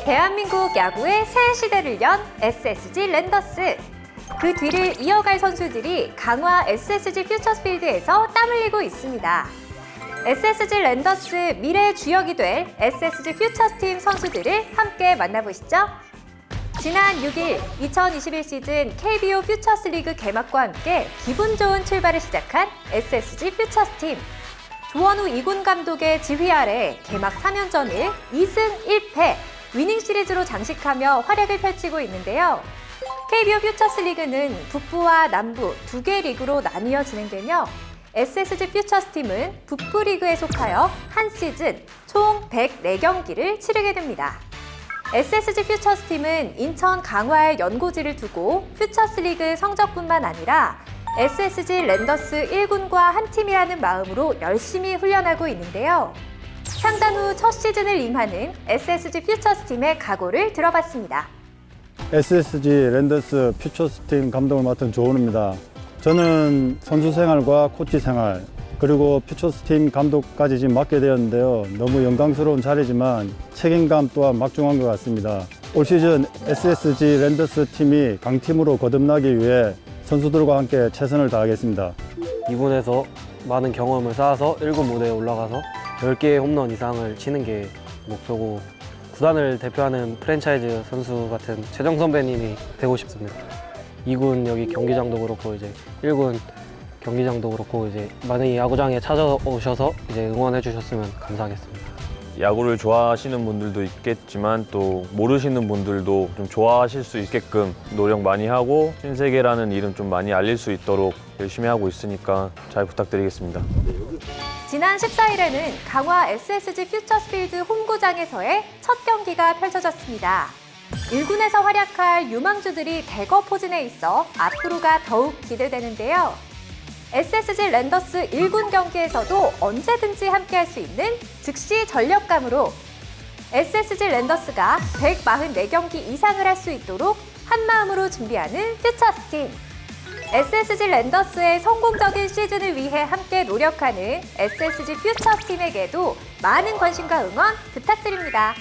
대한민국 야구의 새 시대를 연 SSG 랜더스. 그 뒤를 이어갈 선수들이 강화 SSG 퓨처스필드에서 땀 흘리고 있습니다. SSG 랜더스 미래의 주역이 될 SSG 퓨처스팀 선수들을 함께 만나보시죠. 지난 6일 2021 시즌 KBO 퓨처스 리그 개막과 함께 기분 좋은 출발을 시작한 SSG 퓨처스팀. 조원우 이군 감독의 지휘 아래 개막 3연전을 2승 1패 위닝 시리즈로 장식하며 활약을 펼치고 있는데요. KBO 퓨처스 리그는 북부와 남부 두 개 리그로 나뉘어 진행되며 SSG 퓨처스 팀은 북부 리그에 속하여 한 시즌 총 104경기를 치르게 됩니다. SSG 퓨처스 팀은 인천 강화에 연고지를 두고 퓨처스 리그 성적뿐만 아니라 SSG 랜더스 1군과 한 팀이라는 마음으로 열심히 훈련하고 있는데요. 창단 후첫 시즌을 임하는 SSG 퓨처스 팀의 각오를 들어봤습니다. SSG 랜더스 퓨처스 팀 감독을 맡은 조은우입니다. 저는 선수 생활과 코치 생활 그리고 퓨처스 팀 감독까지 지금 맡게 되었는데요. 너무 영광스러운 자리지만 책임감 또한 막중한 것 같습니다. 올 시즌 SSG 랜더스 팀이 강팀으로 거듭나기 위해 선수들과 함께 최선을 다하겠습니다. 2군에서 많은 경험을 쌓아서 1군 무대에 올라가서 10개의 홈런 이상을 치는 게 목표고 구단을 대표하는 프랜차이즈 선수 같은 최정 선배님이 되고 싶습니다. 2군 여기 경기장도 그렇고 이제 1군 경기장도 그렇고 이제 많은 야구장에 찾아오셔서 이제 응원해 주셨으면 감사하겠습니다. 야구를 좋아하시는 분들도 있겠지만 또 모르시는 분들도 좀 좋아하실 수 있게끔 노력 많이 하고 신세계라는 이름 좀 많이 알릴 수 있도록 열심히 하고 있으니까 잘 부탁드리겠습니다. 지난 14일에는 강화 SSG 퓨처스필드 홈구장에서의 첫 경기가 펼쳐졌습니다. 1군에서 활약할 유망주들이 대거 포진해 있어 앞으로가 더욱 기대되는데요. SSG 랜더스 1군 경기에서도 언제든지 함께할 수 있는 즉시 전력감으로 SSG 랜더스가 144경기 이상을 할 수 있도록 한마음으로 준비하는 퓨처스팀. SSG 랜더스의 성공적인 시즌을 위해 함께 노력하는 SSG 퓨처스팀에게도 많은 관심과 응원 부탁드립니다.